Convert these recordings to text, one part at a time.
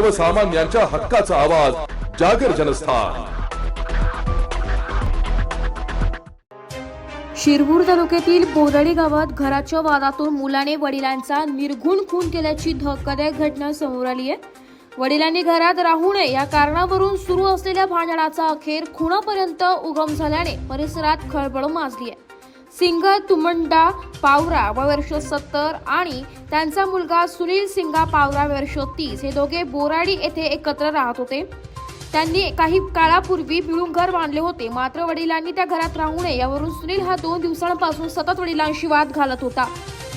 सर्वसामान्यांच्या हक्काचा आवाज जागर जनस्थान. शिरपूर तालुक्यातील बोरडी गावात घराच्या वादातून मुलाने वडिलांचा निर्घुण खून केल्याची धक्कादायक घटना समोर आली आहे. वडिलांनी घरात राहू नये या कारणावरून सुरू असलेल्या भांडणाचा अखेर खुनापर्यंत उगम झाल्याने परिसरात खळबळ माजली आहे. सिंघ तुमंडा पावरा वर्ष सत्तर आणि त्यांचा मुलगा सुनील सिंगा पावरा वर्ष तीस हे दोघे बोराडी येथे एकत्र राहत होते. त्यांनी काही काळापूर्वी मिळून घर बांधले होते. मात्र वडिलांनी त्या घरात राहू नये यावरून सुनील हा दोन दिवसांपासून सतत वडिलांशी वाद घालत होता.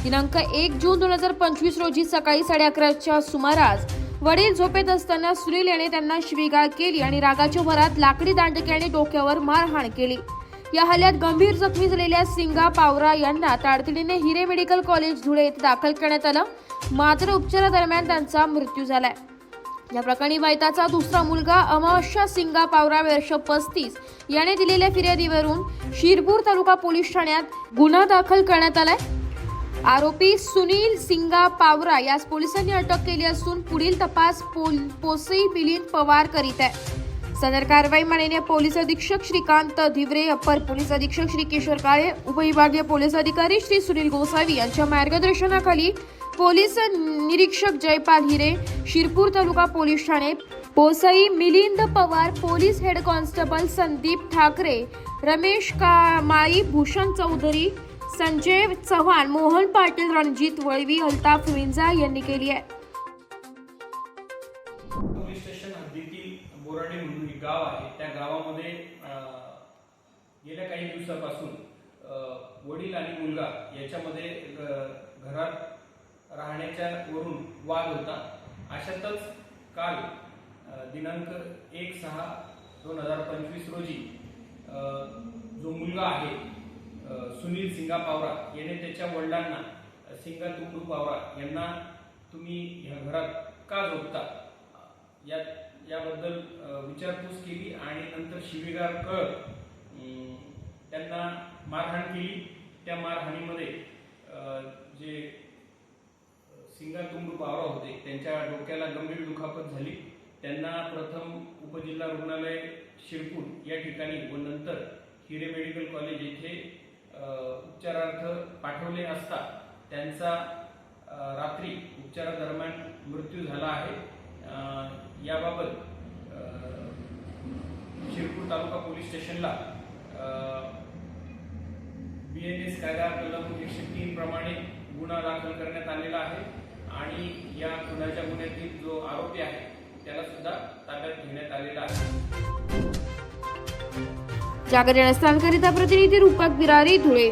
दिनांक एक जून दोन हजार पंचवीस रोजी सकाळी साडे अकराच्या सुमारास वडील झोपेत असताना सुनील याने त्यांना शिवीगाळ केली आणि रागाच्या भरात लाकडी दांडक्याने डोक्यावर मारहाण केली. या हल्ल्यात गंभीर जखमी झालेल्या सिंगा पावरा यांना तातडीने हिरे मेडिकल कॉलेज धुळे येथे दाखल करण्यात आलं. मात्र उपचारादरम्यान त्यांचा मृत्यू झालाय. या प्रकरणी वैताचा दुसरा मुलगा अमावस्या सिंगा पावरा वर्ष पस्तीस याने दिलेल्या फिर्यादीवरून शिरपूर तालुका पोलीस ठाण्यात गुन्हा दाखल करण्यात आलाय. आरोपी सुनील सिंगा पावरा यास पोलिसांनी अटक केली असून पुढील तपास पोल- पोसई मिलिंद पवार करीत आहे. सदर कारवाई माननीय पोलीस अधीक्षक श्रीकांत धिवरे अप्पर पोलीस अधीक्षक श्री किशोर काळे उपविभागीय पोलीस अधिकारी श्री सुनील गोसावी यांच्या मार्गदर्शनाखाली पोलीस निरीक्षक जयपाल हिरे शिरपूर तालुका पोलीस ठाणे पोसई Milind Pawar police head constable Sandeep Thakre Ramesh Kamali Bhushan Chaudhari Sanjay Chavan Mohan Patil Ranjit Valvi Altaf Vinja यांनी केली आहे. पोलीस स्टेशन हद्दीतील बोराडे म्हणून एक गाव आहे. त्या गावामध्ये गेल्या काही दिवसापासून वडील आणि मुलगा याच्यामध्ये घरात राहण्याच्या वरून वाद होता. अशातच काल दिनांक एक सहा दोन हजार पंचवीस रोजी जो मुलगा आहे सुनील सिंगा पावरा याने त्याच्या वडिलांना सिंगा तुकडू पावरा यांना तुम्ही ह्या घरात का झोपता? या याबद्दल विचारपूस केली आणि नंतर शिवीगाळ कळ त्यांना मारहाण केली. त्या मारहाणीमध्ये जे सिंगातुंब पावरा होते त्यांच्या डोक्याला गंभीर दुखापत झाली. त्यांना प्रथम उपजिल्हा रुग्णालय शिरपूर या ठिकाणी व नंतर हिरे मेडिकल कॉलेज येथे उपचारार्थ पाठवले असता त्यांचा रात्री उपचारादरम्यान मृत्यू झाला आहे. याबाबत शिरपूर तालुका पोलीस स्टेशनला बी एन एस कायदा कलम एकशे तीन प्रमाणे गुन्हा दाखल करण्यात आलेला आहे आणि या गुन्ह्याच्या गुन्ह्यातील जो आरोपी आहे त्याला सुद्धा ताब्यात घेण्यात आलेला आहे. जागरण स्थानकरिता प्रतिनिधी रूपक बिरारी धुळे.